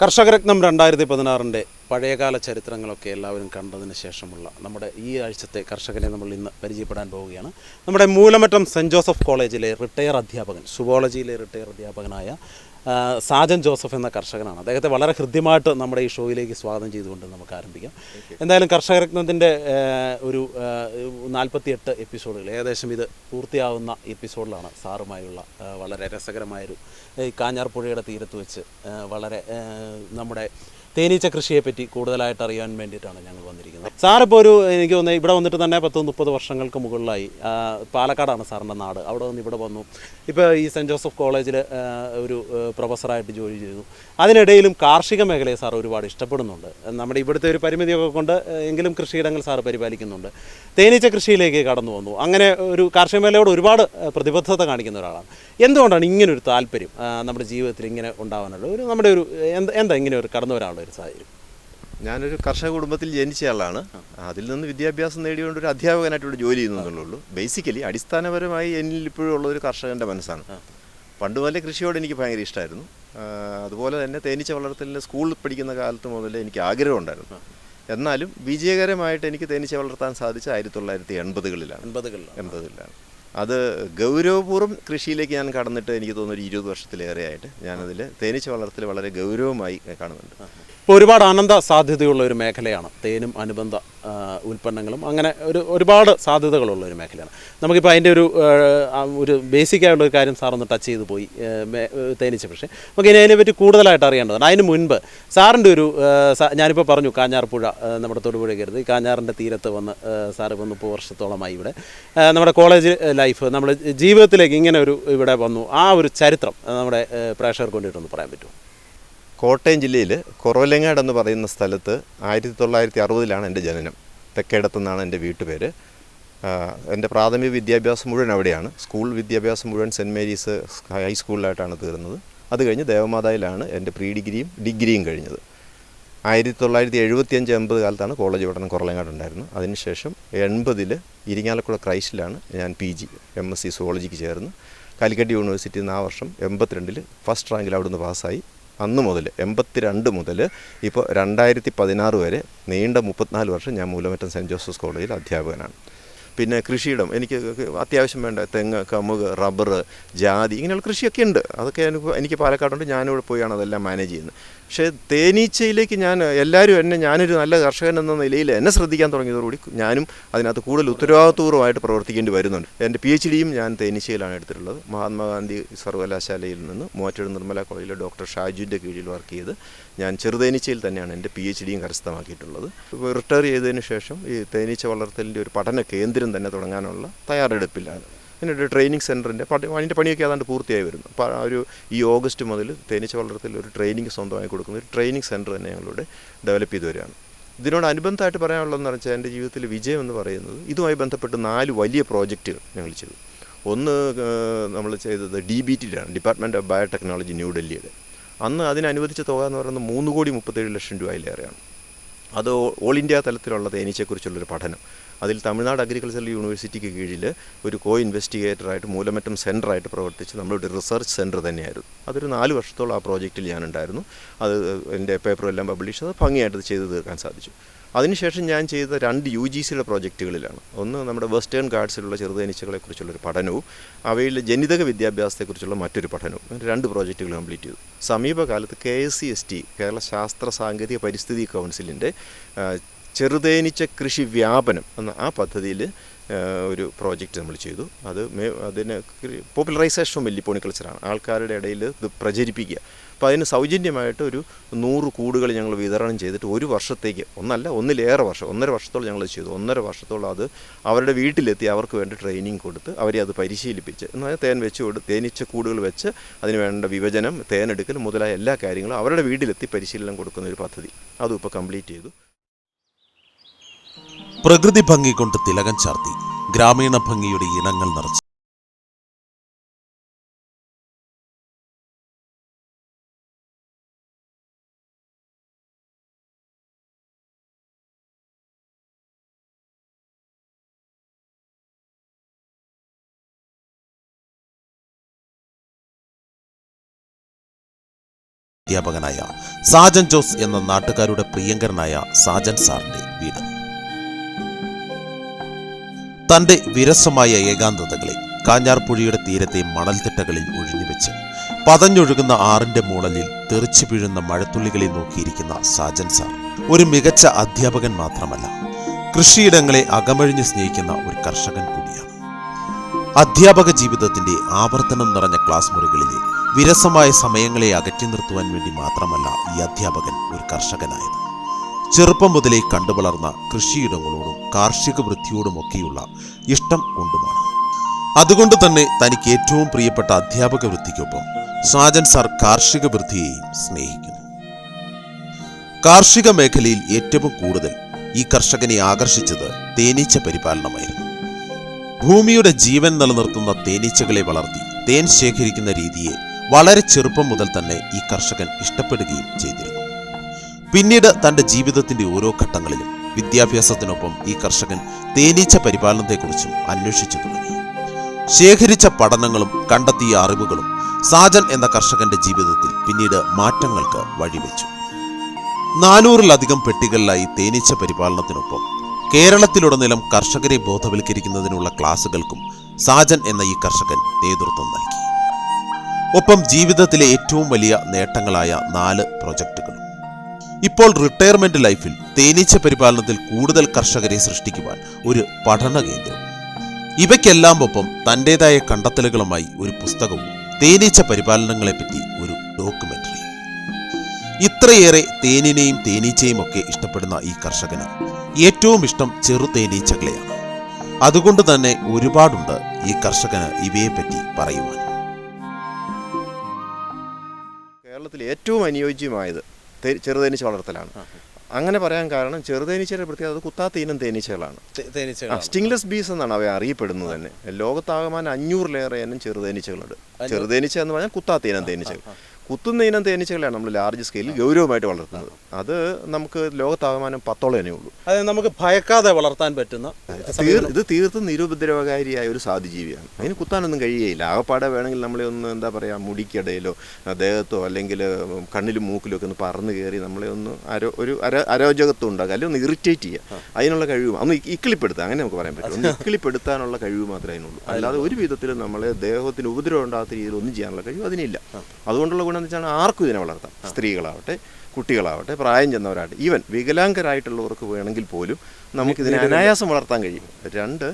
കർഷകരത്നം രണ്ടായിരത്തി പതിനാറിന്റെ പഴയകാല ചരിത്രങ്ങളൊക്കെ എല്ലാവരും കണ്ടതിന് ശേഷമുള്ള നമ്മുടെ ഈ ആഴ്ചത്തെ കർഷകനെ നമ്മൾ ഇന്ന് പരിചയപ്പെടാൻ പോവുകയാണ്. നമ്മുടെ മൂലമറ്റം സെന്റ് ജോസഫ് കോളേജിലെ റിട്ടയർ അധ്യാപകൻ സുവോളജിയിലെ റിട്ടയർ അധ്യാപകനായ സാജൻ ജോസഫ് എന്ന കർഷകനാണ്. അദ്ദേഹത്തെ വളരെ ഹൃദ്യമായിട്ട് നമ്മുടെ ഈ ഷോയിലേക്ക് സ്വാഗതം ചെയ്തുകൊണ്ട് നമുക്ക് ആരംഭിക്കാം. എന്തായാലും കർഷകരത്നത്തിന്റെ ഒരു നാൽപ്പത്തിയെട്ട് എപ്പിസോഡുകൾ ഏകദേശം ഇത് പൂർത്തിയാവുന്ന എപ്പിസോഡിലാണ് സാറുമായുള്ള വളരെ രസകരമായൊരു ഈ കാഞ്ഞാർപ്പുഴയുടെ തീരത്ത് വെച്ച് വളരെ നമ്മുടെ തേനീച്ച കൃഷിയെ പറ്റി കൂടുതലായിട്ട് അറിയാൻ വേണ്ടിയിട്ടാണ് ഞങ്ങൾ വന്നിരിക്കുന്നത്. സാറിപ്പോൾ ഒരു എനിക്ക് തോന്നുന്നത് ഇവിടെ വന്നിട്ട് തന്നെ പത്ത് മുപ്പത് വർഷങ്ങൾക്ക് മുകളിലായി. പാലക്കാടാണ് സാറിന്റെ നാട്. അവിടെ നിന്ന് ഇവിടെ വന്നു. ഇപ്പോൾ ഈ സെന്റ് ജോസഫ് കോളേജിൽ ഒരു പ്രൊഫസറായിട്ട് ജോലി ചെയ്തു. അതിനിടയിലും കാർഷിക മേഖലയെ സാർ ഒരുപാട് ഇഷ്ടപ്പെടുന്നുണ്ട്. നമ്മുടെ ഇവിടുത്തെ ഒരു പരിമിതിയൊക്കെ കൊണ്ട് എങ്കിലും കൃഷിയിടങ്ങൾ സാർ പരിപാലിക്കുന്നുണ്ട്. തേനീച്ച കൃഷിയിലേക്ക് കടന്നു വന്നു. അങ്ങനെ ഒരു കാർഷിക മേഖലയോട് ഒരുപാട് പ്രതിബദ്ധത കാണിക്കുന്ന ഒരാളാണ്. എന്തുകൊണ്ടാണ് ഇങ്ങനൊരു താല്പര്യം നമ്മുടെ ജീവിതത്തിൽ ഇങ്ങനെ ഉണ്ടാവാനുള്ളത്? ഒരു നമ്മുടെ ഒരു എന്താ ഇങ്ങനെ ഒരു കടന്നു വരാനുള്ള ഒരു സാഹചര്യം ഞാനൊരു കർഷക കുടുംബത്തിൽ ജനിച്ച ആളാണ്. അതിൽ നിന്ന് വിദ്യാഭ്യാസം നേടിയുകൊണ്ട് ഒരു അധ്യാപകനായിട്ട് ഇവിടെ ജോലി ചെയ്യുന്നുള്ളൂ ബേസിക്കലി അടിസ്ഥാനപരമായി എന്നിൽ ഇപ്പോഴും ഉള്ള ഒരു കർഷകന്റെ മനസ്സാണ്. പണ്ട് മുതലേ കൃഷിയോട് എനിക്ക് ഭയങ്കര ഇഷ്ടമായിരുന്നു അതുപോലെ തന്നെ തേനീച്ച വളർത്തലിന് സ്കൂളിൽ പഠിക്കുന്ന കാലത്ത് മുതലേ എനിക്ക് ആഗ്രഹമുണ്ടായിരുന്നു എന്നാലും വിജയകരമായിട്ട് എനിക്ക് തേനീച്ച വളർത്താൻ സാധിച്ച ആയിരത്തി തൊള്ളായിരത്തി എൺപതുകളിലാണ്. എൺപതുകളിലാണ്. എൺപതിലാണ്. അത് ഗൗരവപൂർവം കൃഷിയിലേക്ക് ഞാൻ കടന്നിട്ട് എനിക്ക് തോന്നുന്നു ഒരു ഇരുപത് വർഷത്തിലേറെയായിട്ട് ഞാനതിൽ തേനീച്ച വളർത്തൽ വളരെ ഗൗരവമായി കാണുന്നുണ്ട്. ഇപ്പോൾ ഒരുപാട് ആനന്ദ സാധ്യതയുള്ള ഒരു മേഖലയാണ്. തേനും അനുബന്ധ ഉൽപ്പന്നങ്ങളും അങ്ങനെ ഒരു ഒരുപാട് സാധ്യതകളുള്ള ഒരു മേഖലയാണ്. നമുക്കിപ്പോൾ അതിന്റെ ഒരു ഒരു ബേസിക് ആയിട്ടുള്ള ഒരു കാര്യം സാറൊന്ന് ടച്ച് ചെയ്ത് പോയി തേനീച്ച പക്ഷേ നമുക്ക് ഇനി അതിനെപ്പറ്റി കൂടുതലായിട്ട് അറിയേണ്ടതാണ് അതിന് മുൻപ് സാറിന്റെ ഒരു ഞാനിപ്പോൾ പറഞ്ഞു കാഞ്ഞാർ പുഴ നമ്മുടെ തൊടുപുഴ കരുത്. കാഞ്ഞാറിന്റെ തീരത്ത് വന്ന് സാറ് വന്ന് മുപ്പത് വർഷത്തോളമായി ഇവിടെ. നമ്മുടെ കോളേജ് ലൈഫ് നമ്മുടെ ജീവിതത്തിലേക്ക് ഇങ്ങനെ ഒരു ഇവിടെ വന്നു. ആ ഒരു ചരിത്രം നമ്മുടെ പ്രേക്ഷകർക്ക് വേണ്ടിയിട്ടൊന്ന് പറയാൻ പറ്റുമോ? കോട്ടയം ജില്ലയിൽ കുറവലങ്ങാട് എന്ന് പറയുന്ന സ്ഥലത്ത് ആയിരത്തി തൊള്ളായിരത്തി അറുപതിലാണ് എന്റെ ജനനം. തെക്കേടത്തുനിന്നാണ് എന്റെ വീട്ടുപേര്. എന്റെ പ്രാഥമിക വിദ്യാഭ്യാസം മുഴുവൻ അവിടെയാണ്. സ്കൂൾ വിദ്യാഭ്യാസം മുഴുവൻ സെന്റ് മേരീസ് ഹൈസ്കൂളിലായിട്ടാണ് തീർന്നത്. അത് കഴിഞ്ഞ് ദേവമാതായിലാണ് എന്റെ പ്രീ ഡിഗ്രിയും ഡിഗ്രിയും കഴിഞ്ഞത്. ആയിരത്തി തൊള്ളായിരത്തി എഴുപത്തിയഞ്ച് എൺപത് കാലത്താണ് കോളേജ് പഠനം കുറലങ്ങാട് ഉണ്ടായിരുന്നു അതിനുശേഷം എൺപതിൽ ഇരിങ്ങാലക്കുട ക്രൈസ്റ്റിലാണ് ഞാൻ P G M S C സുവോളജിക്ക് ചേർന്ന് കാലിക്കറ്റ് യൂണിവേഴ്സിറ്റിയിൽ നിന്ന് ആ വർഷം എൺപത്തിരണ്ടിൽ ഫസ്റ്റ് റാങ്കിൽ അവിടുന്ന് പാസ്സായി. അന്ന് മുതൽ എൺപത്തിരണ്ട് മുതൽ ഇപ്പോൾ രണ്ടായിരത്തി പതിനാറ് വരെ നീണ്ട മുപ്പത്തിനാല് വർഷം ഞാൻ മൂലമറ്റം സെന്റ് ജോസഫ്സ് കോളേജിൽ അധ്യാപകനാണ്. പിന്നെ കൃഷിയിടം എനിക്ക് അത്യാവശ്യം വേണ്ട തെങ്ങ് കമുക് റബ്ബർ ജാതി ഇങ്ങനെയുള്ള കൃഷിയൊക്കെ ഉണ്ട്. അതൊക്കെ എനിക്ക് എനിക്ക് പാലക്കാടുണ്ട്. ഞാനിവിടെ പോയാണ് അതെല്ലാം മാനേജ് ചെയ്യുന്നത്. പക്ഷേ തേനീച്ചയിലേക്ക് ഞാൻ എല്ലാവരും എന്നെ ഞാനൊരു നല്ല കർഷകൻ എന്ന നിലയിൽ എന്നെ ശ്രദ്ധിക്കാൻ തുടങ്ങിയതോടുകൂടി ഞാനും അതിനകത്ത് കൂടുതൽ ഉത്തരവാദിത്വപൂർവമായിട്ട് പ്രവർത്തിക്കേണ്ടി വരുന്നുണ്ട്. എന്റെ പി എച്ച് ഡിയും ഞാൻ തേനീച്ചയിലാണ് എടുത്തിട്ടുള്ളത്. മഹാത്മാഗാന്ധി സർവകലാശാലയിൽ നിന്ന് മൂവാറ്റുപുഴ നിർമ്മല കോളേജിലെ ഡോക്ടർ ഷാജുവിന്റെ കീഴിൽ വർക്ക് ചെയ്ത് ഞാൻ ചെറുതേനീച്ചയിൽ തന്നെയാണ് എന്റെ പി എച്ച് ഡിയും കരസ്ഥമാക്കിയിട്ടുള്ളത്. റിട്ടയർ ചെയ്തതിന് ശേഷം ഈ തേനീച്ച വളർത്തലിന്റെ ഒരു പഠന കേന്ദ്രം തന്നെ തുടങ്ങാനുള്ള തയ്യാറെടുപ്പിലാണ്. ഒരു ട്രെയിനിങ് സെന്ററിന്റെ അതിന്റെ പണിയൊക്കെ ഏതാണ്ട് പൂർത്തിയായി വരുന്നു. അപ്പോൾ ഒരു ഈ ഓഗസ്റ്റ് മുതൽ തേനീച്ച വളർത്തൽ ഒരു ട്രെയിനിങ് സ്വന്തമായി കൊടുക്കുന്ന ഒരു ട്രെയിനിങ് സെന്റർ തന്നെ ഞങ്ങളിവിടെ ഡെവലപ്പ് ചെയ്ത് വരികയാണ്. ഇതിനോടനുബന്ധമായിട്ട് പറയാനുള്ളതെന്ന് വെച്ചാൽ എന്റെ ജീവിതത്തിൽ വിജയം എന്ന് പറയുന്നത് ഇതുമായി ബന്ധപ്പെട്ട് നാല് വലിയ പ്രോജക്റ്റുകൾ ഞങ്ങൾ ചെയ്തു. ഒന്ന് നമ്മൾ ചെയ്തത് ഡി ബി ടിയിലാണ് ഡിപ്പാർട്ട്മെന്റ് ഓഫ് ബയോടെക്നോളജി ന്യൂഡൽഹിയുടെ അന്ന് അതിനനുവദിച്ച തുക എന്ന് പറയുന്നത് മൂന്ന് കോടി മുപ്പത്തേഴ് ലക്ഷം രൂപയിലേറെയാണ്. അത് ഓൾ ഇന്ത്യ തലത്തിലുള്ള തേനീച്ചയെക്കുറിച്ചുള്ളൊരു പഠനം. അതിൽ തമിഴ്നാട് അഗ്രികൾച്ചറൽ യൂണിവേഴ്സിറ്റിക്ക് കീഴിൽ ഒരു കോ ഇൻവെസ്റ്റിഗേറ്ററായിട്ട് മൂലമറ്റം സെന്ററായിട്ട് പ്രവർത്തിച്ച് നമ്മളൊരു റിസർച്ച് സെന്റർ തന്നെയായിരുന്നു. അതൊരു നാല് വർഷത്തോളം ആ പ്രോജക്റ്റിൽ ഞാനുണ്ടായിരുന്നു. അത് എന്റെ പേപ്പറും എല്ലാം പബ്ലിഷ് ചെയ്ത് ഭംഗിയായിട്ട് ചെയ്തു തീർക്കാൻ സാധിച്ചു. അതിനുശേഷം ഞാൻ ചെയ്ത രണ്ട് യു ജി സിയുടെ പ്രോജക്റ്റുകളിലാണ്. ഒന്ന് നമ്മുടെ വെസ്റ്റേൺ ഗാർഡ്സിലുള്ള ചെറുതേനീച്ചകളെക്കുറിച്ചുള്ളൊരു പഠനവും അവയിൽ ജനിതക വിദ്യാഭ്യാസത്തെക്കുറിച്ചുള്ള മറ്റൊരു പഠനവും. രണ്ട് പ്രോജക്റ്റുകൾ കംപ്ലീറ്റ് ചെയ്തു. സമീപകാലത്ത് K S C S T Kerala ശാസ്ത്ര സാങ്കേതിക പരിസ്ഥിതി കൗൺസിലിന്റെ ചെറുതേനിച്ച കൃഷി വ്യാപനം എന്ന ആ പദ്ധതിയിൽ ഒരു പ്രോജക്റ്റ് നമ്മൾ ചെയ്തു. അത് അതിന് പോപ്പുലറൈസേഷൻ ഓഫ് മെല്ലിപ്പോണിക്കൾച്ചറാണ് ആൾക്കാരുടെ ഇടയിൽ ഇത് പ്രചരിപ്പിക്കുക. അപ്പോൾ അതിന് സൗജന്യമായിട്ട് ഒരു നൂറ് കൂടുകൾ ഞങ്ങൾ വിതരണം ചെയ്തിട്ട് ഒരു വർഷത്തേക്ക് ഒന്നല്ല ഒന്നിലേറെ വർഷം ഒന്നര വർഷത്തോളം ഞങ്ങൾ ചെയ്തു. ഒന്നര വർഷത്തോളം അത് അവരുടെ വീട്ടിലെത്തി അവർക്ക് വേണ്ടി ട്രെയിനിങ് കൊടുത്ത് അവരെ അത് പരിശീലിപ്പിച്ച് എന്ന് പറഞ്ഞാൽ തേൻ വെച്ച് കൊടുത്ത് തേനീച്ച കൂടുകൾ വെച്ച് അതിന് വേണ്ട വിഭജനം തേനെടുക്കൽ മുതലായ എല്ലാ കാര്യങ്ങളും അവരുടെ വീട്ടിലെത്തി പരിശീലനം കൊടുക്കുന്ന ഒരു പദ്ധതി. അതും ഇപ്പോൾ കംപ്ലീറ്റ് ചെയ്തു. പ്രകൃതി ഭംഗി കൊണ്ട് തിലകം ചാർത്തി ഗ്രാമീണ ഭംഗിയുടെ ഇനങ്ങൾ നിറച്ച് അധ്യാപകനായ സാജൻ ജോസ് എന്ന നാട്ടുകാരുടെ പ്രിയങ്കരനായ സാജൻ സാറിന്റെ വീട്. തന്റെ വിരസമായ ഏകാന്തതകളെ കാഞ്ഞാർപ്പുഴയുടെ തീരത്തെ മണൽത്തിട്ടകളിൽ ഒഴിഞ്ഞുവെച്ച് പതഞ്ഞൊഴുകുന്ന ആറിന്റെ മൂളലിൽ തെറിച്ചു വീഴുന്ന മഴത്തുള്ളികളെ നോക്കിയിരിക്കുന്ന സാജൻ സാർ ഒരു മികച്ച അധ്യാപകൻ മാത്രമല്ല കൃഷിയിടങ്ങളെ അകമഴിഞ്ഞ് സ്നേഹിക്കുന്ന ഒരു കർഷകൻ കൂടിയാണ്. അധ്യാപക ജീവിതത്തിന്റെ ആവർത്തനം നിറഞ്ഞ ക്ലാസ് മുറികളിലെ വിരസമായ സമയങ്ങളെ അകറ്റി നിർത്തുവാൻ വേണ്ടി മാത്രമല്ല ഈ അധ്യാപകൻ ഒരു കർഷകനായത്. ചെറുപ്പം മുതലേ കണ്ടുവളർന്ന കൃഷിയിടങ്ങളോടും കാർഷിക വൃത്തിയോടുമൊക്കെയുള്ള ഇഷ്ടം കൊണ്ടുമാണ്. അതുകൊണ്ട് തന്നെ തനിക്ക് ഏറ്റവും പ്രിയപ്പെട്ട അധ്യാപക വൃത്തിക്കൊപ്പം സാജൻ സാർ കാർഷിക വൃത്തിയെയും സ്നേഹിക്കുന്നു. കാർഷിക മേഖലയിൽ ഏറ്റവും കൂടുതൽ ഈ കർഷകനെ ആകർഷിച്ചത് തേനീച്ച പരിപാലനമായിരുന്നു. ഭൂമിയുടെ ജീവൻ നിലനിർത്തുന്ന തേനീച്ചകളെ വളർത്തി തേൻ ശേഖരിക്കുന്ന രീതിയെ വളരെ ചെറുപ്പം മുതൽ തന്നെ ഈ കർഷകൻ ഇഷ്ടപ്പെടുകയും ചെയ്തിരുന്നു. പിന്നീട് തന്റെ ജീവിതത്തിന്റെ ഓരോ ഘട്ടങ്ങളിലും വിദ്യാഭ്യാസത്തിനൊപ്പം ഈ കർഷകൻ തേനീച്ച പരിപാലനത്തെക്കുറിച്ചും അന്വേഷിച്ചു തുടങ്ങി. ശേഖരിച്ച പഠനങ്ങളും കണ്ടെത്തിയ അറിവുകളും സാജൻ എന്ന കർഷകന്റെ ജീവിതത്തിൽ പിന്നീട് മാറ്റങ്ങൾക്ക് വഴിവെച്ചു. നാനൂറിലധികം പെട്ടികളിലായി തേനീച്ച പരിപാലനത്തിനൊപ്പം കേരളത്തിലുടനീളം കർഷകരെ ബോധവൽക്കരിക്കുന്നതിനുള്ള ക്ലാസുകൾക്കും സാജൻ എന്ന ഈ കർഷകൻ നേതൃത്വം നൽകി. ഒപ്പം ജീവിതത്തിലെ ഏറ്റവും വലിയ നേട്ടങ്ങളായ നാല് പ്രൊജക്ടുകളും ഇപ്പോൾ റിട്ടയർമെന്റ് ലൈഫിൽ തേനീച്ച പരിപാലനത്തിൽ കൂടുതൽ കർഷകരെ സൃഷ്ടിക്കുവാൻ ഒരു പഠന കേന്ദ്രം. ഇവയ്ക്കെല്ലാം ഒപ്പം തന്റെതായ കണ്ടെത്തലുകളുമായി ഒരു പുസ്തകവും തേനീച്ച പരിപാലനങ്ങളെപ്പറ്റി ഒരു ഡോക്യുമെന്ററി ഇത്രയേറെ തേനിനെയും തേനീച്ചയും ഒക്കെ ഇഷ്ടപ്പെടുന്ന ഈ കർഷകന് ഏറ്റവും ഇഷ്ടം ചെറു തേനീച്ചകളെയാണ്. അതുകൊണ്ട് തന്നെ ഒരുപാടുണ്ട് ഈ കർഷകന് ഇവയെപ്പറ്റി പറയുവാൻ. ഏറ്റവും അനുയോജ്യമായത് ചെറുതേനീച്ച വളർത്തലാണ്. അങ്ങനെ പറയാൻ കാരണം ചെറുതേനീച്ചയുടെ പ്രത്യേകത അത് കുത്താത്ത ഇനം തേനീച്ചകളാണ്. തേനീച്ചകളാണ്. സ്റ്റിംഗ്ലെസ് ബീസ് എന്നാണ് അവയെ അറിയപ്പെടുന്നത് തന്നെ. ലോകത്താകമാനം അഞ്ഞൂറിലേറെ ഇനം ചെറുതേനീച്ചകളുണ്ട് ചെറുതേനീച്ച എന്ന് പറഞ്ഞാൽ കുത്താത്ത ഇനം തേനീച്ചകൾ. കുത്തുന്ന ഇനം തേനീച്ചകളാണ് നമ്മൾ ലാർജ് സ്കെയിലിൽ ഗൗരവമായിട്ട് വളർത്തുന്നത്. അത് നമുക്ക് ലോകത്താകമാനം പത്തോളം തന്നെ ഉള്ളൂ. അത് നമുക്ക് ഭയക്കാതെ വളർത്താൻ പറ്റുന്ന ഇത് തീർത്തും നിരുപദ്രവകാരിയായ ഒരു സാധുജീവിയാണ്. അതിന് കുത്താനൊന്നും കഴിയുകയില്ല ആകപ്പാടെ വേണമെങ്കിൽ നമ്മളെ ഒന്ന് എന്താ പറയുക മുടിക്കിടയിലോ ദേഹത്തോ അല്ലെങ്കിൽ കണ്ണിലും മൂക്കിലും ഒക്കെ ഒന്ന് പറന്ന് കയറി നമ്മളെ ഒന്ന് അരോ ഒരു അര അരോചകത്വം ഉണ്ടാക്കുക. അല്ലെങ്കിൽ ഒന്ന് ഇറിറ്റേറ്റ് ചെയ്യുക. അതിനുള്ള കഴിവ് ഒന്ന് ഇക്കിളിപ്പെടുത്തുക. അങ്ങനെ നമുക്ക് പറയാൻ പറ്റും. ഒന്ന് ഇക്കിളിപ്പെടുത്താനുള്ള കഴിവ് മാത്രമേ അതിനുള്ളൂ. അല്ലാതെ ഒരു വിധത്തിലും നമ്മളെ ദേഹത്തിന് ഉപദ്രവം ഉണ്ടാകാത്ത രീതിയിൽ ഒന്നും ചെയ്യാനുള്ള കഴിവ് അതിനില്ല. അതുകൊണ്ടുള്ള ഗുണം എന്ന് വെച്ചാൽ ആർക്കും ഇതിനെ വളർത്താം. സ്ത്രീകളാവട്ടെ കുട്ടികളാവട്ടെ പ്രായം ചെന്നവരാകട്ടെ ഈവൻ വികലാംഗരായിട്ടുള്ളവർക്ക് വേണമെങ്കിൽ പോലും നമുക്കിതിനെ അനായാസം വളർത്താൻ കഴിയും. രണ്ട്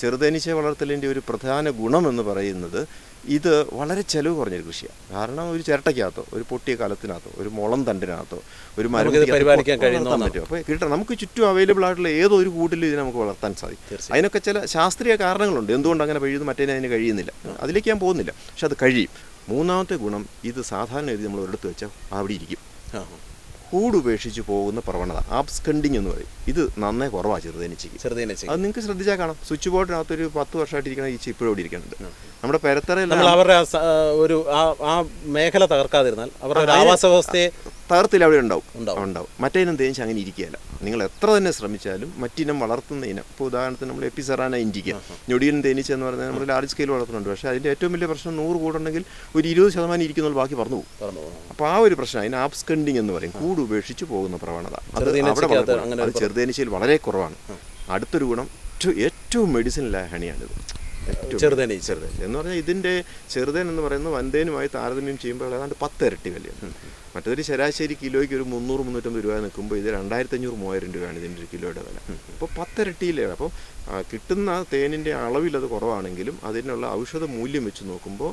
ചെറുതേനീച്ച വളർത്തലിന്റെ ഒരു പ്രധാന ഗുണം എന്ന് പറയുന്നത് ഇത് വളരെ ചെലവ് കുറഞ്ഞൊരു കൃഷിയാണ് കാരണം ഒരു ചിരട്ടയ്ക്കകത്തോ ഒരു പൊട്ടിയ കലത്തിനകത്തോ ഒരു മുളം തണ്ടിനകത്തോ ഒരു പറ്റും. അപ്പോൾ കിട്ടണം. നമുക്ക് ചുറ്റും അവൈലബിൾ ആയിട്ടുള്ള ഏതോ ഒരു കൂട്ടിലും ഇതിനെ നമുക്ക് വളർത്താൻ സാധിക്കും. അതിനൊക്കെ ചില ശാസ്ത്രീയ കാരണങ്ങളുണ്ട്. എന്തുകൊണ്ട് അങ്ങനെ കഴിയുന്നു മറ്റേനെ അതിന് കഴിയുന്നില്ല. അതിലേക്ക് ഞാൻ പോകുന്നില്ല. പക്ഷെ അത് കഴിയും. മൂന്നാമത്തെ ഗുണം ഇത് സാധാരണ രീതി നമ്മൾ ഒരിടത്ത് വെച്ചാൽ അവിടെ ഇരിക്കും. കൂടുപേക്ഷിച്ച് പോകുന്ന പ്രവണത ആബ്സ്കണ്ടിങ് എന്ന് പറയും. ഇത് നന്നേ കുറവാണ് ചെറുതേനീച്ചയ്ക്ക് ചെറുതേനീച്ച അത് നിങ്ങൾക്ക് ശ്രദ്ധിച്ചാൽ കാണാം. സ്വിച്ച് ബോർഡിനകത്ത് ഒരു പത്ത് വർഷമായിട്ട് ഇരിക്കുന്ന ഈ ഇപ്പോഴും ഇവിടെ ഇരിക്കുന്നുണ്ട്. നമ്മുടെ പെരത്തറയിൽ നമ്മൾ അവരുടെ ഒരു ആ മേഖല തകർക്കാതിരുന്നാൽ അവരുടെ ആവാസ വ്യവസ്ഥയെ തകർത്തിൽ അവിടെ ഉണ്ടാവും. ഉണ്ടാവും. മറ്റേനും മറ്റേ ഇനം തേനീച്ച അങ്ങനെ ഇരിക്കുകയില്ല. നിങ്ങൾ എത്ര തന്നെ ശ്രമിച്ചാലും മറ്റിനം വളർത്തുന്ന ഇനം. ഇപ്പോൾ ഉദാഹരണത്തിന് നമ്മൾ എപ്പിസറാന ഇൻഡിക്ക ഞൊടിയൻ തേനീച്ച എന്ന് പറഞ്ഞാൽ നമ്മൾ ലാർജ് സ്കെയിൽ വളർത്തുന്നുണ്ട് പക്ഷേ അതിന്റെ ഏറ്റവും വലിയ പ്രശ്നം നൂറ് കൂടുണ്ടെങ്കിൽ ഒരു ഇരുപത് ശതമാനം ഇരിക്കുന്നുള്ളൂ ബാക്കി പറഞ്ഞു പോകും. അപ്പോൾ ആ ഒരു പ്രശ്നം അതിന് ആബ്സ്കണ്ടിങ് എന്ന് പറയും. കൂട് ഉപേക്ഷിച്ച് പോകുന്ന പ്രവണത. അത് അവിടെ ചെറുതേനീച്ചയിൽ വളരെ കുറവാണ്. അടുത്തൊരു ഗുണം ഏറ്റവും- ഏറ്റവും മെഡിസിനിലായ ഹണിയാണിത്. ചെറുതേനീച്ച. ചെറുതേനീച്ച എന്ന് പറഞ്ഞാൽ ഇതിന്റെ ചെറുതേൻ എന്ന് പറയുന്നത് വൻതേനുമായി താരതമ്യം ചെയ്യുമ്പോൾ ഏതാണ്ട് പത്ത് ഇരട്ടി വിലയാണ് മറ്റൊരു ശരാശരി കിലോയ്ക്ക് ഒരു മുന്നൂറ് മുന്നൂറ്റമ്പത് രൂപ നിൽക്കുമ്പോൾ ഇത് രണ്ടായിരത്തി അഞ്ഞൂറ് മൂവായിരം രൂപയാണ് ഇതിന്റെ ഒരു കിലോയുടെ വില. അപ്പോൾ പത്തിരട്ടിയിലേ അപ്പോൾ കിട്ടുന്ന തേനിന്റെ അളവിൽ അത് കുറവാണെങ്കിലും അതിനുള്ള ഔഷധ മൂല്യം വെച്ച് നോക്കുമ്പോൾ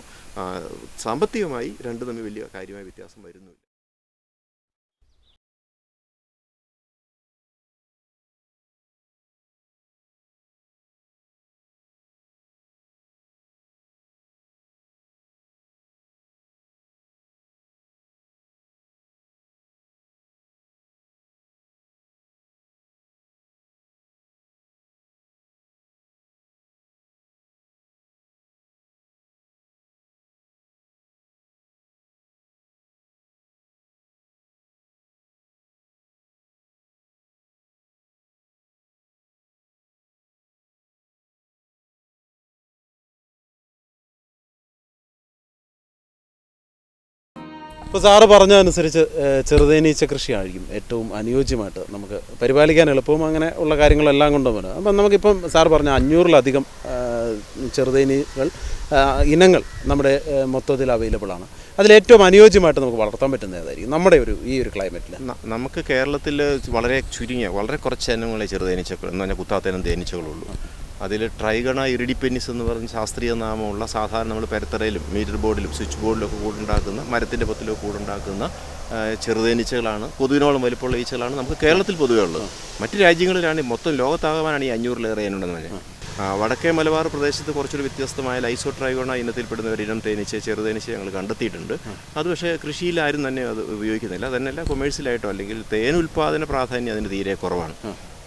സാമ്പത്തികമായി രണ്ടും തമ്മിൽ വലിയ കാര്യമായ വ്യത്യാസം വരുന്നില്ല ഇപ്പോൾ സാറ് പറഞ്ഞതനുസരിച്ച് ചെറുതേനീച്ച കൃഷിയായിരിക്കും ഏറ്റവും അനുയോജ്യമായിട്ട് നമുക്ക് പരിപാലിക്കാൻ എളുപ്പവും അങ്ങനെ ഉള്ള കാര്യങ്ങളെല്ലാം കൊണ്ടും വരും അപ്പം നമുക്കിപ്പം സാർ പറഞ്ഞ അഞ്ഞൂറിലധികം ചെറുതേനീകൾ ഇനങ്ങൾ നമ്മുടെ മൊത്തത്തിൽ അവൈലബിളാണ് അതിലേറ്റവും അനുയോജ്യമായിട്ട് നമുക്ക് വളർത്താൻ പറ്റുന്ന ഏതായിരിക്കും? നമ്മുടെ ഒരു ഈ ഒരു ക്ലൈമറ്റിൽ നമുക്ക് കേരളത്തിൽ വളരെ ചുരുങ്ങിയ വളരെ കുറച്ച് ഇനങ്ങളെ ചെറുതേനീച്ചകൾ എന്ന് പറഞ്ഞാൽ കുത്താത്തേനും തേനീച്ചകളുള്ളൂ. അതിൽ ട്രൈഗണ ഇറിഡിപ്പെന്നിസ് എന്ന് പറഞ്ഞ ശാസ്ത്രീയ നാമമുള്ള സാധാരണ നമ്മൾ പരത്തറയിലും മീറ്റർ ബോർഡിലും സ്വിച്ച് ബോർഡിലൊക്കെ കൂടുണ്ടാക്കുന്ന മരത്തിന്റെ പത്തിലൊക്കെ കൂടുണ്ടാക്കുന്ന ചെറുതേനീച്ചകളാണ് കൊതുകിനോളം വലിപ്പമുള്ള ഈച്ചകളാണ് നമുക്ക് കേരളത്തിൽ പൊതുവേ ഉള്ളത്. മറ്റു രാജ്യങ്ങളിലാണ് മൊത്തം ലോകത്താകമാനാണ് ഈ അഞ്ഞൂറിലേറെ ഇനുണ്ടെന്ന് പറഞ്ഞാൽ വടക്കേ മലബാർ പ്രദേശത്ത് കുറച്ചൊരു വ്യത്യസ്തമായ ലൈസോ ട്രൈഗോണ ഇനത്തിൽപ്പെടുന്ന ഒരു ഇനം തേനീച്ച ചെറുതേനീച്ച ഞങ്ങൾ കണ്ടെത്തിയിട്ടുണ്ട്. അത് പക്ഷേ കൃഷിയിൽ ആരും തന്നെ അത് ഉപയോഗിക്കുന്നില്ല. തന്നെയല്ല കൊമേഴ്സ്യലായിട്ടോ അല്ലെങ്കിൽ തേൻ ഉൽപ്പാദന പ്രാധാന്യം അതിന് തീരെ കുറവാണ്.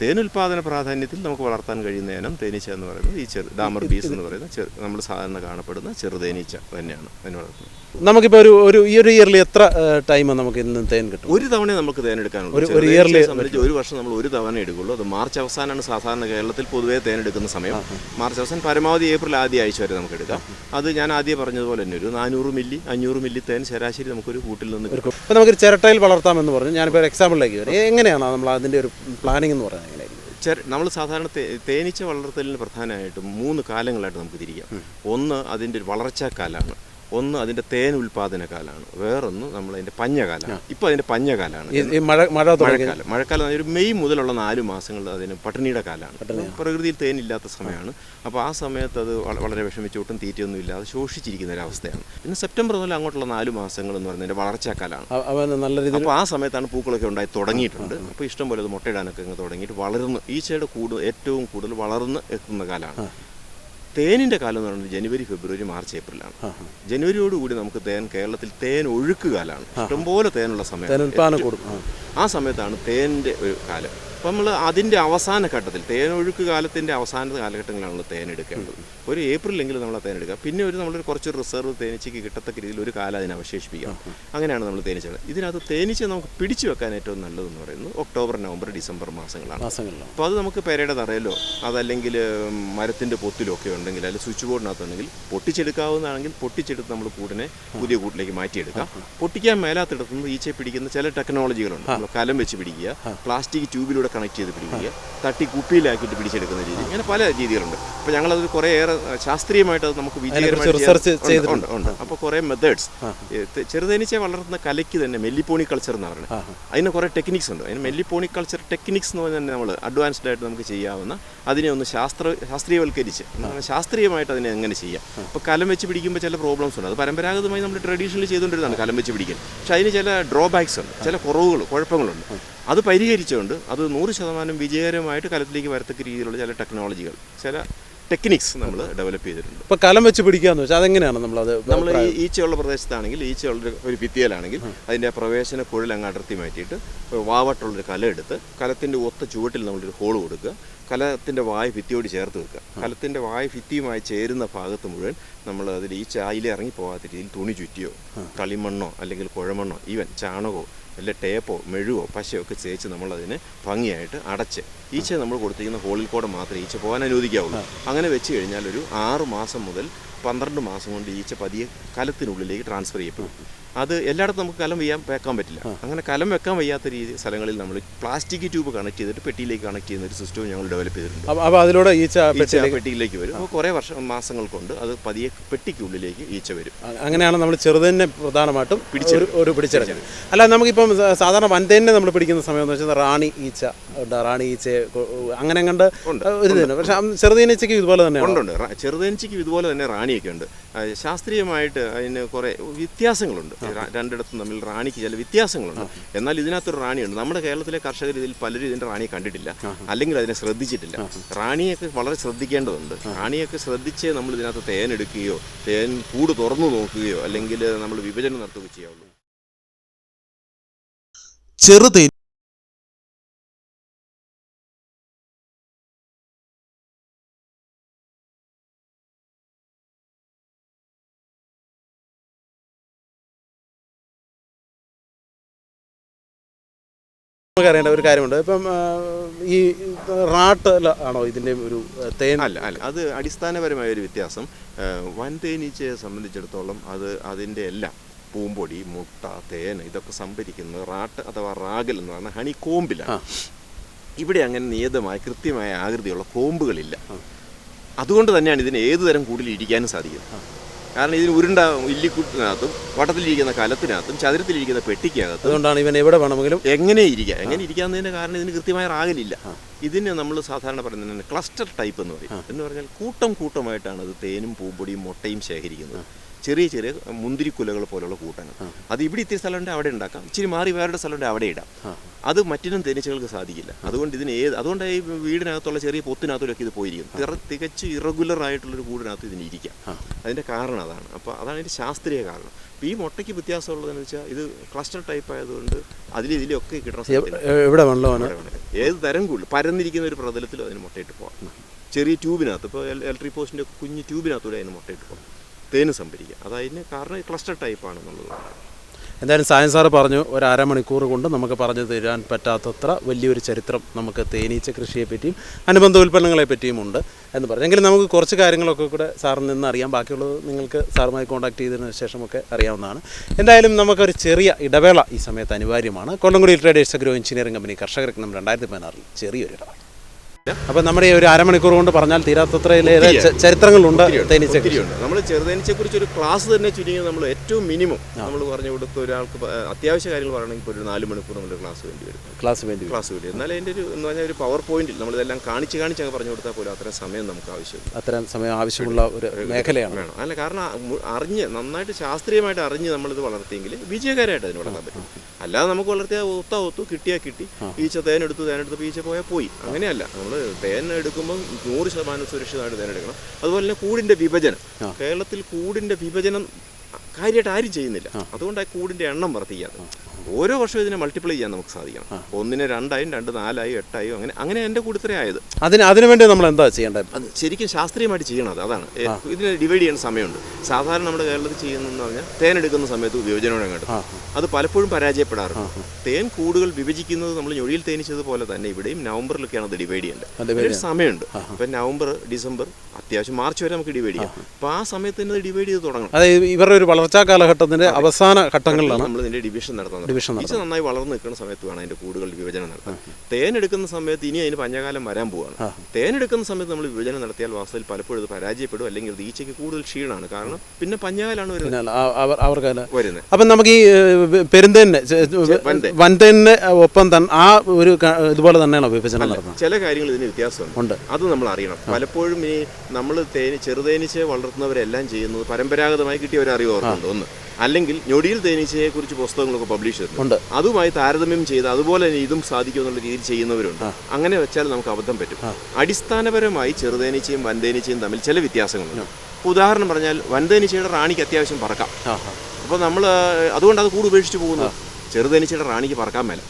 തേൻ ഉൽപ്പാദന പ്രാധാന്യത്തിൽ നമുക്ക് വളർത്താൻ കഴിയുന്ന ഇനം തേനീച്ച എന്ന് പറയുന്നത് ഈ ചെറു ഡാമർ ബീസ് എന്ന് പറയുന്ന ചെറു നമ്മൾ സാധാരണ കാണപ്പെടുന്ന ചെറുതേനീച്ച തന്നെയാണ് അതിന് വളർത്തുന്നത്. നമുക്കിപ്പോൾ ഒരു ഒരു ഈ ഒരു ഇയറിൽ എത്ര ടൈം നമുക്ക് ഇന്ന് തേൻ കിട്ടും? ഒരു തവണ നമുക്ക് തേൻ എടുക്കാനുള്ളൂ ഒരു- ഇയർലി സംബന്ധിച്ച് ഒരു വർഷം നമ്മൾ ഒരു തവണ എടുക്കുള്ളൂ. അത് മാർച്ച് അവസാനമാണ് സാധാരണ കേരളത്തിൽ പൊതുവേ തേൻ എടുക്കുന്ന സമയം മാർച്ച് അവസാനം പരമാവധി ഏപ്രിൽ ആദ്യ ആഴ്ച വരെ നമുക്ക് എടുക്കാം. അത് ഞാൻ ആദ്യം പറഞ്ഞതുപോലെ തന്നെ ഒരു നാനൂറ് മില്ലി അഞ്ഞൂറ് മില്ലി തേൻ ശരാശരി നമുക്കൊരു കൂട്ടിൽ നിന്ന് കിട്ടും. അപ്പോൾ നമുക്കൊരു ചിരട്ടയിൽ വളർത്താമെന്ന് പറഞ്ഞു. ഞാനിപ്പോൾ ഒരു എക്സാമ്പിളിലേക്ക് വരും. എങ്ങനെയാണ് നമ്മൾ അതിന്റെ ഒരു പ്ലാനിംഗ് എന്ന് പറയുന്നത് എങ്ങനെയായിരിക്കും? നമ്മൾ സാധാരണ തേനീച്ച വളർത്തലിന് പ്രധാനമായിട്ടും മൂന്ന് കാലങ്ങളായിട്ട് നമുക്ക് തിരിക്കാം. ഒന്ന് അതിന്റെ വളർച്ചാ കാലമാണ് ഒന്ന് അതിന്റെ തേൻ ഉൽപാദന കാലമാണ് വേറൊന്ന് പഞ്ഞകാലമാണ് ഇപ്പോൾ അതിന്റെ പഞ്ഞകാലമാണ് ഈ മഴ മഴ മഴക്കാലം. മഴക്കാലം ഒരു മെയ് മുതലുള്ള നാല് മാസങ്ങൾ അതിന് പട്ടിണിയുടെ കാലമാണ് പ്രകൃതിയിൽ തേനില്ലാത്ത സമയമാണ്. അപ്പോൾ ആ സമയത്ത് അത് വളരെ വിഷമിച്ചോട്ടും തീറ്റയൊന്നും ഇല്ലാതെ ശോഷിച്ചിരിക്കുന്ന ഒരു അവസ്ഥയാണ്. പിന്നെ സെപ്റ്റംബർ മുതൽ അങ്ങോട്ടുള്ള നാല് മാസങ്ങൾ എന്ന് പറയുന്നത് വളർച്ചാക്കാലാണ്. നല്ല രീതിയിൽ അപ്പോൾ ആ സമയത്താണ് പൂക്കളൊക്കെ ഉണ്ടായി തുടങ്ങിയിട്ടുണ്ട്. അപ്പോൾ ഇഷ്ടം പോലെ അത് മുട്ടയിടാനൊക്കെ തുടങ്ങിയിട്ട് വളർന്ന് ഈച്ചയുടെ കൂടുതൽ ഏറ്റവും കൂടുതൽ വളർന്ന് എത്തുന്ന കാലമാണ് തേനിന്റെ കാലം എന്ന് പറയുന്നത് ജനുവരി ഫെബ്രുവരി മാർച്ച് ഏപ്രിലാണ്. ജനുവരിയോടുകൂടി നമുക്ക് തേൻ കേരളത്തിൽ തേൻ ഒഴുക്ക് കാലമാണ് ഇഷ്ടംപോലെ തേനുള്ള സമയം. ആ. സമയത്താണ് തേനിന്റെ ഒരു കാലം. അപ്പം നമ്മൾ അതിന്റെ അവസാന ഘട്ടത്തിൽ തേനൊഴുക്ക് കാലത്തിന്റെ അവസാന കാലഘട്ടങ്ങളിലാണ് നമ്മൾ തേനെടുക്കേണ്ടത്. ഒരു ഏപ്രിലെങ്കിലും നമ്മൾ ആ എടുക്കുക പിന്നെ ഒരു നമ്മളൊരു കുറച്ച് റിസർവ് തേനീച്ചയ്ക്ക് കിട്ടത്തക്ക രീതിയിൽ ഒരു കാലം അതിനെ അവശേഷിപ്പിക്കാം അങ്ങനെയാണ് നമ്മൾ തേനീച്ചകൾ ഇതിനകത്ത് തേനീച്ച നമുക്ക് പിടിച്ചു വെക്കാൻ ഏറ്റവും നല്ലതെന്ന് പറയുന്നത് ഒക്ടോബർ നവംബർ ഡിസംബർ മാസങ്ങളാണ്. അപ്പോൾ അത് നമുക്ക് പെരയുടെ തറയിലോ അതല്ലെങ്കിൽ മരത്തിന്റെ പൊത്തിലോ ഒക്കെ ഉണ്ടെങ്കിൽ അല്ലെങ്കിൽ സ്വിച്ച് ബോർഡിനകത്തുണ്ടെങ്കിൽ പൊട്ടിച്ചെടുക്കാവുന്നതാണെങ്കിൽ പൊട്ടിച്ചെടുത്ത് നമ്മൾ കൂടിനെ പുതിയ കൂട്ടിലേക്ക് മാറ്റിയെടുക്കാം. പൊട്ടിക്കാൻ മേലാത്തിടത്തുനിന്ന് ഈച്ചയെ പിടിക്കുന്ന ചില ടെക്നോളജികളുണ്ട്. നമ്മൾ കലം വെച്ച് പിടിക്കുക പ്ലാസ്റ്റിക് ട്യൂബിലൂടെ കണക്ട് ചെയ്ത് പിടിക്കുക തട്ടി കുപ്പിയിലാക്കിയിട്ട് പിടിച്ചെടുക്കുന്ന രീതി. അങ്ങനെ പല രീതികളുണ്ട്. അപ്പോൾ ഞങ്ങളത് ഏറെ ശാസ്ത്രീയമായിട്ട് അത് നമുക്ക് വിജയകരമായിട്ട് ഉണ്ട്. ഉണ്ട് അപ്പോൾ കുറേ മെത്തേഡ്സ് ചെറുതേനീച്ചയെ വളർത്തുന്ന കലയ്ക്ക് തന്നെ മെല്ലിപ്പോണി കൾച്ചർ എന്ന് പറയുന്നത്. അതിന് കുറേ ടെക്നിക്സ് ഉണ്ട്. അതിന് മെല്ലിപ്പോണി കൾച്ചർ ടെക്നിക്സ് എന്ന് പറഞ്ഞാൽ നമ്മൾ അഡ്വാൻസ്ഡ് ആയിട്ട് നമുക്ക് ചെയ്യാവുന്ന അതിനെ ഒന്ന് ശാസ്ത്ര ശാസ്ത്രീയവൽക്കരിച്ച്. ശാസ്ത്രീയമായിട്ട് അതിനെ എങ്ങനെ ചെയ്യാം? അപ്പോൾ കലം വെച്ച് പിടിക്കുമ്പോൾ ചില പ്രോബ്ലംസ് ഉണ്ട്. അത് പരമ്പരാഗതമായി നമ്മൾ ട്രഡീഷണലി ചെയ്തുകൊണ്ടിരുന്നതാണ് കലം വെച്ച് പിടിക്കൽ. പക്ഷേ അതിന് ചില ഡ്രോബാക്സ് ഉണ്ട്. ചില കുറവുകൾ കുഴപ്പങ്ങളുണ്ട്. അത് പരിഹരിച്ചുകൊണ്ട് അത് നൂറ് ശതമാനം വിജയകരമായിട്ട് കലത്തിലേക്ക് വരത്തക്ക രീതിയിലുള്ള ചില ടെക്നോളജികൾ ചില ടെക്നിക്സ് നമ്മൾ ഡെവലപ്പ് ചെയ്തിട്ടുണ്ട്. ഇപ്പോൾ കലം വെച്ച് പിടിക്കാന്ന് വെച്ചാൽ അതെങ്ങനെയാണ് നമ്മളത് നമ്മൾ ഈ ഈച്ചയുള്ള പ്രദേശത്താണെങ്കിൽ ഈച്ചയുള്ള ഒരു- ഒരു ഭിത്തിയിലാണെങ്കിൽ അതിന്റെ പ്രവേശന കുഴൽ അങ്ങ് അടർത്തി മാറ്റിയിട്ട് ഒരു വാവട്ടുള്ളൊരു കല എടുത്ത് കലത്തിന്റെ ഒത്ത ചുവട്ടിൽ നമ്മളൊരു ഹോൾ കൊടുക്കുക. കലത്തിന്റെ വായ ഭിത്തിയോട് ചേർത്ത് വെക്കുക. കലത്തിന്റെ വായ ഭിത്തിയുമായി ചേരുന്ന ഭാഗത്ത് മുഴുവൻ നമ്മൾ അതിൽ ഈ ചായയിൽ ഇറങ്ങി പോകാത്ത രീതിയിൽ തുണി ചുറ്റിയോ കളിമണ്ണോ അല്ലെങ്കിൽ കുഴമണ്ണോ ഈവൻ ചാണകമോ അല്ലെ ടേപ്പോ മെഴുവോ പശയോ ഒക്കെ തേച്ച് നമ്മളതിനെ ഭംഗിയായിട്ട് അടച്ച് ഈച്ച നമ്മൾ കൊടുത്തിരിക്കുന്ന ഹോളിൽ കൂടെ മാത്രമേ ഈച്ച പോകാൻ അനുവദിക്കാവുള്ളൂ. അങ്ങനെ വെച്ച് കഴിഞ്ഞാൽ ഒരു ആറ് മാസം മുതൽ പന്ത്രണ്ട് മാസം കൊണ്ട് ഈച്ച പതിയെ കലത്തിനുള്ളിലേക്ക് ട്രാൻസ്ഫർ ചെയ്യപ്പെടും. അത് എല്ലായിടത്തും നമുക്ക് കലം വെയ്യാൻ വെക്കാൻ പറ്റില്ല. അങ്ങനെ കലം വെക്കാൻ വയ്യാത്ത രീതി സ്ഥലങ്ങളിൽ നമ്മൾ പ്ലാസ്റ്റിക് ട്യൂബ് കണക്ട് ചെയ്തിട്ട് പെട്ടിയിലേക്ക് കണക്ട് ചെയ്യുന്ന ഒരു സിസ്റ്റം ഞങ്ങൾ ഡെവലപ്പ് ചെയ്തിട്ടുണ്ട്. അപ്പോൾ അതിലൂടെ ഈച്ച ഈച്ച പെട്ടിയിലേക്ക് വരും. അപ്പോൾ കുറേ വർഷം മാസങ്ങൾ കൊണ്ട് അത് പതിയെ പെട്ടിക്കുള്ളിലേക്ക് ഈച്ച വരും. അങ്ങനെയാണ് നമ്മൾ ചെറുതന്നെ പ്രധാനമായിട്ടും പിടിച്ച് ഒരു പിടിച്ചെടുക്കുന്നത്. അല്ല നമുക്കിപ്പം സാധാരണ വന്തേനെ നമ്മൾ പിടിക്കുന്ന സമയം എന്ന് വെച്ചാൽ റാണി ഈച്ച റാണി ഈച്ചയെ അങ്ങനെ കണ്ട് ഒരു പക്ഷേ ചെറുതീനീച്ചയ്ക്ക് ഇതുപോലെ തന്നെ ഉണ്ട് ഉണ്ട്. ചെറുതേനീച്ചയ്ക്ക് ഇതുപോലെ തന്നെ റാണിയൊക്കെ ഉണ്ട്. ശാസ്ത്രീയമായിട്ട് അതിന് കുറേ വ്യത്യാസങ്ങളുണ്ട്. രണ്ടിടത്തും തമ്മിൽ റാണിക്ക് ചില വ്യത്യാസങ്ങളുണ്ട്. എന്നാൽ ഇതിനകത്തൊരു റാണിയുണ്ട്. നമ്മുടെ കേരളത്തിലെ കർഷകർ ഇതിൽ പലരും ഇതിന്റെ റാണിയെ കണ്ടിട്ടില്ല. അല്ലെങ്കിൽ അതിനെ ശ്രദ്ധിച്ചിട്ടില്ല. റാണിയൊക്കെ വളരെ ശ്രദ്ധിക്കേണ്ടതുണ്ട്. റാണിയൊക്കെ ശ്രദ്ധിച്ചേ നമ്മൾ ഇതിനകത്ത് തേൻ എടുക്കുകയോ തേൻ കൂട് തുറന്നു നോക്കുകയോ അല്ലെങ്കിൽ നമ്മൾ വിഭജനം നടത്തുകയോ ചെയ്യാവുള്ളൂ. ചെറുതേൻ നമുക്ക് അറിയേണ്ട ഒരു കാര്യമുണ്ട്. ഇപ്പം ഈ റാട്ട് ആണോ ഇതിന്റെ ഒരു തേൻ? അല്ല അല്ല. അത് അടിസ്ഥാനപരമായ ഒരു വ്യത്യാസം. വൻ തേനീച്ചയെ സംബന്ധിച്ചിടത്തോളം അത് അതിന്റെ എല്ലാം പൂമ്പൊടി മുട്ട തേൻ ഇതൊക്കെ സംഭരിക്കുന്നത് റാട്ട് അഥവാ റാഗൽ എന്ന് പറയുന്ന ഹണി കോമ്പിലാണ്. ഇവിടെ അങ്ങനെ നിയതമായ കൃത്യമായ ആകൃതിയുള്ള കോമ്പുകളില്ല. അതുകൊണ്ട് തന്നെയാണ് ഇതിന് ഏതുതരം തരം കൂടിൽ ഇരിക്കാനും സാധിക്കുന്നത്. കാരണം ഇതിന് ഉരുണ്ട ഇല്ലിക്കുട്ടിനകത്തും വട്ടത്തിലിരിക്കുന്ന കലത്തിനകത്തും ചതുരത്തിലിരിക്കുന്ന പെട്ടിക്കകത്തും അതുകൊണ്ടാണ് ഇവൻ എവിടെ വേണമെങ്കിലും എങ്ങനെ ഇരിക്കുക എങ്ങനെ ഇരിക്കാന്നതിന്റെ കാരണം ഇതിന് കൃത്യമായ റാഗലില്ല ഇതിന് നമ്മൾ സാധാരണ പറയുന്നത് ക്ലസ്റ്റർ ടൈപ്പ് എന്ന് പറയും. എന്ന് പറഞ്ഞാൽ കൂട്ടം കൂട്ടമായിട്ടാണ് ഇത് തേനും പൂമ്പൊടിയും മുട്ടയും ശേഖരിക്കുന്നത്. ചെറിയ ചെറിയ മുന്തിരിക്കുലകൾ പോലുള്ള കൂട്ടങ്ങൾ. അത് ഇവിടെ ഇത്തിരി സ്ഥലമുണ്ട് അവിടെ ഉണ്ടാക്കാം. ഇച്ചിരി മാറി വേറെ സ്ഥലമുണ്ട് അവിടെ ഇടാം. അത് മറ്റിനും തേനീച്ചകൾക്ക് സാധിക്കില്ല. അതുകൊണ്ട് ഇതിന് ഏത് അതുകൊണ്ട് ഈ വീടിനകത്തുള്ള ചെറിയ പൊത്തിനകത്തിലൊക്കെ ഇത് പോയിരിക്കും തിറ- തികച്ച് ഇറഗുലർ ആയിട്ടുള്ളൊരു കൂടിനകത്ത് ഇതിന് ഇരിക്കാം. അതിന്റെ കാരണം അതാണ്. അപ്പോൾ അതാണ് ഇതിന്റെ ശാസ്ത്രീയ കാരണം. ഈ മുട്ടയ്ക്ക് വ്യത്യാസമുള്ളതെന്ന് വെച്ചാൽ ഇത് ക്ലസ്റ്റർ ടൈപ്പ് ആയതുകൊണ്ട് അതിൽ ഇതിലൊക്കെ കിട്ടണം എവിടെ ഏത് തരം കൂടുതൽ? പരന്നിരിക്കുന്ന ഒരു പ്രതലത്തിലും അതിന് മുട്ടയിട്ട് പോകാം ചെറിയ ട്യൂബിനകത്ത് ഇപ്പോൾ ഇലക്ട്രിക് പോസ്റ്റിന്റെ കുഞ്ഞ് ട്യൂബിനകത്തൂടെ അതിന് മുട്ടയിട്ട് പോകാം തേന് സംഭരിക്കുക അതതിന് കാരണം ക്ലസ്റ്റർ ടൈപ്പ് ആണെന്നുള്ളതാണ് എന്തായാലും സായൻ സാറ് പറഞ്ഞു ഒരു അരമണിക്കൂർ കൊണ്ട് നമുക്ക് പറഞ്ഞു തരാൻ പറ്റാത്തത്ര വലിയൊരു ചരിത്രം നമുക്ക് തേനീച്ച കൃഷിയെ പറ്റിയും അനുബന്ധ ഉൽപ്പന്നങ്ങളെ പറ്റിയും ഉണ്ട് എന്ന് പറഞ്ഞു. എങ്കിലും നമുക്ക് കുറച്ച് കാര്യങ്ങളൊക്കെ കൂടെ സാറിൽ നിന്ന് അറിയാം. ബാക്കിയുള്ളത് നിങ്ങൾക്ക് സാറുമായി കോൺടാക്ട് ചെയ്തതിന് ശേഷമൊക്കെ അറിയാവുന്നതാണ്. എന്തായാലും നമുക്കൊരു ചെറിയ ഇടവേള ഈ സമയത്ത് അനിവാര്യമാണ്. Kollamkudi traders agro engineering company കർഷകരത്നം രണ്ടായിരത്തി പതിനാറിൽ ചെറിയൊരു ഇടവേള അപ്പോൾ നമ്മുടെ ഈ ഒരു അരമണിക്കൂർ കൊണ്ട് പറഞ്ഞാൽ തീരാത്തത്രയിലേറെ ചരിത്രങ്ങളുണ്ട് തേനീച്ച കൃഷി. നമ്മൾ ചെറുതേനീച്ചയെ കുറിച്ച് ഒരു ക്ലാസ് തന്നെ ചുരുങ്ങി നമ്മൾ ഏറ്റവും മിനിമം നമ്മൾ പറഞ്ഞു കൊടുത്ത ഒരാൾക്ക് അത്യാവശ്യ കാര്യങ്ങൾ പറയണമെങ്കിൽ ഒരു നാല് മണിക്കൂർ നമ്മൾ ക്ലാസ് വേണ്ടി വരും. ക്ലാസ് വേണ്ടി വരും. ക്ലാസ് വേണ്ടി എന്നാൽ അതിന്റെ ഒരു എന്ന് പറഞ്ഞാൽ ഒരു പവർ പോയിന്റിൽ നമ്മളിതെല്ലാം കാണിച്ച് കാണിച്ച് അങ്ങ് പറഞ്ഞു കൊടുത്താൽ പോലും അത്രയും സമയം നമുക്ക് ആവശ്യമില്ല. അത്തരം സമയം ആവശ്യമുള്ള ഒരു മേഖലയാണ്. വേണം. അല്ല കാരണം അറിഞ്ഞ് നന്നായിട്ട് ശാസ്ത്രീയമായിട്ട് അറിഞ്ഞ് നമ്മളിത് വളർത്തിയെങ്കിൽ വിജയകരമായിട്ട് അതിന് വളർത്താൻ പറ്റും. അല്ലാതെ നമുക്ക് വളർത്തിയാൽ ഒത്ത ഒത്തു കിട്ടിയാൽ കിട്ടി. ഈച്ച തേനെടുത്തു തേനെടുത്ത് ഈച്ച പോയാൽ പോയി. അങ്ങനെയല്ല. നമ്മൾ തേൻ എടുക്കുമ്പോൾ നൂറ് ശതമാനം സുരക്ഷിതമായിട്ട് തേൻ എടുക്കണം. അതുപോലെ തന്നെ കൂടിന്റെ വിഭജനം. കേരളത്തിൽ കൂടിന്റെ വിഭജനം കാര്യമായിട്ട് ആരും ചെയ്യുന്നില്ല. അതുകൊണ്ടാണ് ആ കൂടിന്റെ എണ്ണം വർദ്ധിക്കാതെ. ഓരോ വർഷവും ഇതിനെ മൾട്ടിപ്ലൈ ചെയ്യാൻ നമുക്ക് സാധിക്കണം. ഒന്നിന് രണ്ടായും രണ്ട് നാലായും എട്ടായും അങ്ങനെ അങ്ങനെ എന്റെ കൂടുതലേ ആയത്. അതിന് അതിനുവേണ്ടി നമ്മൾ എന്താ ചെയ്യേണ്ടത്? അത് ശരിക്കും ശാസ്ത്രീയമായിട്ട് ചെയ്യണത് അതാണ്. ഇതിനെ ഡിവൈഡ് ചെയ്യുന്ന സമയമുണ്ട്. സാധാരണ നമ്മുടെ കേരളത്തിൽ ചെയ്യുന്നതെന്ന് പറഞ്ഞാൽ തേൻ എടുക്കുന്ന സമയത്ത് വിഭജനം അങ്ങോട്ട്. അത് പലപ്പോഴും പരാജയപ്പെടാറുണ്ട്. തേൻ കൂടുകൾ വിഭജിക്കുന്നത് നമ്മൾ ഞൊഴിയിൽ തേനിച്ചതുപോലെ തന്നെ ഇവിടെയും നവംബറിലൊക്കെയാണ് അത് ഡിവൈഡ് ചെയ്യേണ്ടത്. ഒരു സമയമുണ്ട്. ഇപ്പം നവംബർ ഡിസംബർ അത്യാവശ്യം മാർച്ച് വരെ നമുക്ക് ഡിവൈഡ് ചെയ്യാം. അപ്പോൾ ആ. സമയത്ത് തന്നെ ഡിവൈഡ് ചെയ്ത് തുടങ്ങണം. അതായത് ഇവരുടെ ഒരു വളർച്ചാ കാലഘട്ടത്തിന്റെ അവസാന ഘട്ടങ്ങളിലാണ് നമ്മൾ ഇതിന്റെ ഡിവിഷൻ നടത്താൻ ഡിവിഷൻ ഈച്ച നന്നായി വളർന്നു നിൽക്കുന്ന സമയത്ത് വേണം അതിന്റെ കൂടുകൾ വിഭജനം നടത്താൻ. തേൻ എടുക്കുന്ന സമയത്ത് ഇനി അതിന് പഞ്ഞകാലം വരാൻ പോവാണ്. തേൻ എടുക്കുന്ന സമയത്ത് നമ്മൾ വിഭജനം നടത്തിയാൽ വാസ്തവത്തിൽ പലപ്പോഴും ഇത് പരാജയപ്പെടും അല്ലെങ്കിൽ ഇത് ഈച്ചയ്ക്ക് കൂടുതൽ ക്ഷീണമാണ്. കാരണം പിന്നെ പഞ്ഞകാലാണ് വരുന്നത്. അവർക്ക് വരുന്നത്. അപ്പം നമുക്ക് ഈ പെരുന്തേനെ വൻതേനെ ഒപ്പം തന്നെ ആ ഒരു ഇതുപോലെ തന്നെയാണോ വിഭജനം നടത്തുന്നത്? ചില കാര്യങ്ങൾ ഇതിന് വ്യത്യാസമുണ്ട്. അത് നമ്മൾ അറിയണം. പലപ്പോഴും ഈ നമ്മൾ തേനി ചെറുതേനിച്ച് വളർത്തുന്നവരെല്ലാം ചെയ്യുന്നത് പരമ്പരാഗതമായി കിട്ടിയ ഒരു അറിവ് ഓർമ്മയുണ്ട്. ഒന്ന് അല്ലെങ്കിൽ ഞൊടിയിൽ തേനീച്ചയെ കുറിച്ച് പുസ്തകങ്ങളൊക്കെ പബ്ലിഷ്. ചെയ്തിട്ടുണ്ട്. അതുമായി താരതമ്യം ചെയ്ത് അതുപോലെ തന്നെ ഇതും സാധിക്കും എന്നുള്ള രീതിയിൽ ചെയ്യുന്നവരുണ്ട്. അങ്ങനെ വെച്ചാൽ നമുക്ക് അബദ്ധം പറ്റും. അടിസ്ഥാനപരമായി ചെറുതേനീച്ചയും വൻതേനീച്ചയും തമ്മിൽ ചില വ്യത്യാസങ്ങളുണ്ട്. ഉദാഹരണം പറഞ്ഞാൽ വൻതേനീച്ചയുടെ റാണിക്ക് അത്യാവശ്യം പറക്കാം. അപ്പോൾ നമ്മൾ അതുകൊണ്ട് അത് കൂട് ഉപേക്ഷിച്ച് പോകുന്നു. ചെറുതേനീച്ചയുടെ റാണിക്ക് പറക്കാൻ മേല.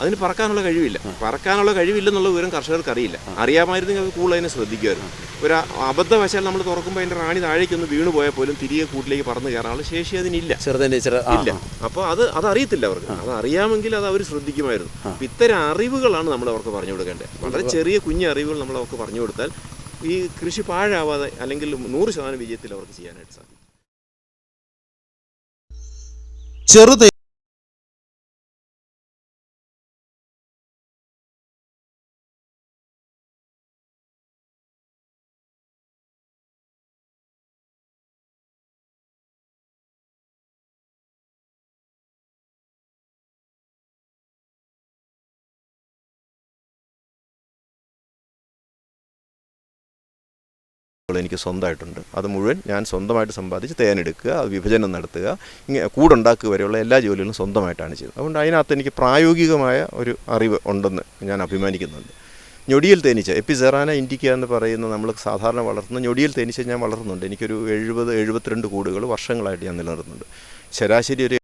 അതിന് പറക്കാനുള്ള കഴിവില്ല. പറക്കാനുള്ള കഴിവില്ലെന്നുള്ള വിവരം കർഷകർക്ക് അറിയില്ല അറിയാമായിരുന്നെങ്കിൽ അത് കൂടുതൽ അതിനെ ശ്രദ്ധിക്കുമായിരുന്നു. ഒരു അബദ്ധവശാൽ നമ്മൾ തുറക്കുമ്പോൾ അതിന്റെ റാണി താഴേക്കൊന്ന് വീണ് പോയാൽ പോലും തിരികെ കൂട്ടിലേക്ക് പറന്ന് കയറാനുള്ള ശേഷി അതിനില്ല. ഇല്ല. അപ്പോൾ അത് അത് അറിയത്തില്ല അവർക്ക്. അത് അറിയാമെങ്കിൽ അത് അവർ ശ്രദ്ധിക്കുമായിരുന്നു. അപ്പം ഇത്തരം അറിവുകളാണ് നമ്മൾ അവർക്ക് പറഞ്ഞു കൊടുക്കേണ്ടത്. വളരെ ചെറിയ കുഞ്ഞു അറിവുകൾ നമ്മൾ അവർക്ക് പറഞ്ഞു കൊടുത്താൽ ഈ കൃഷി പാഴാവാതെ അല്ലെങ്കിൽ നൂറ് ശതമാനം വിജയത്തിൽ അവർക്ക് ചെയ്യാനായിട്ട് സാധിക്കും. ചെറുതേ എനിക്ക് സ്വന്തമായിട്ടുണ്ട്. അത് മുഴുവൻ ഞാൻ സ്വന്തമായിട്ട് സമ്പാദിച്ച് തേനെടുക്കുക അത് വിഭജനം നടത്തുക ഇങ്ങനെ കൂടുണ്ടാക്കുക വരെയുള്ള എല്ലാ ജോലികളും സ്വന്തമായിട്ടാണ് ചെയ്തത്. അതുകൊണ്ട് അതിനകത്ത് എനിക്ക് പ്രായോഗികമായ ഒരു അറിവ് ഉണ്ടെന്ന് ഞാൻ അഭിമാനിക്കുന്നുണ്ട്. ഞൊടിയിൽ തേനീച്ച എപ്പിസെറാന ഇൻഡിക്ക എന്ന് പറയുന്ന നമ്മൾ സാധാരണ വളർത്തുന്ന ഞൊടിയിൽ തേനീച്ച ഞാൻ വളർത്തുന്നുണ്ട്. എനിക്കൊരു എഴുപത് എഴുപത്തിരണ്ട് കൂടുകൾ വർഷങ്ങളായിട്ട് ഞാൻ നിലനിർത്തുന്നുണ്ട്. ശരാശരി ഒരു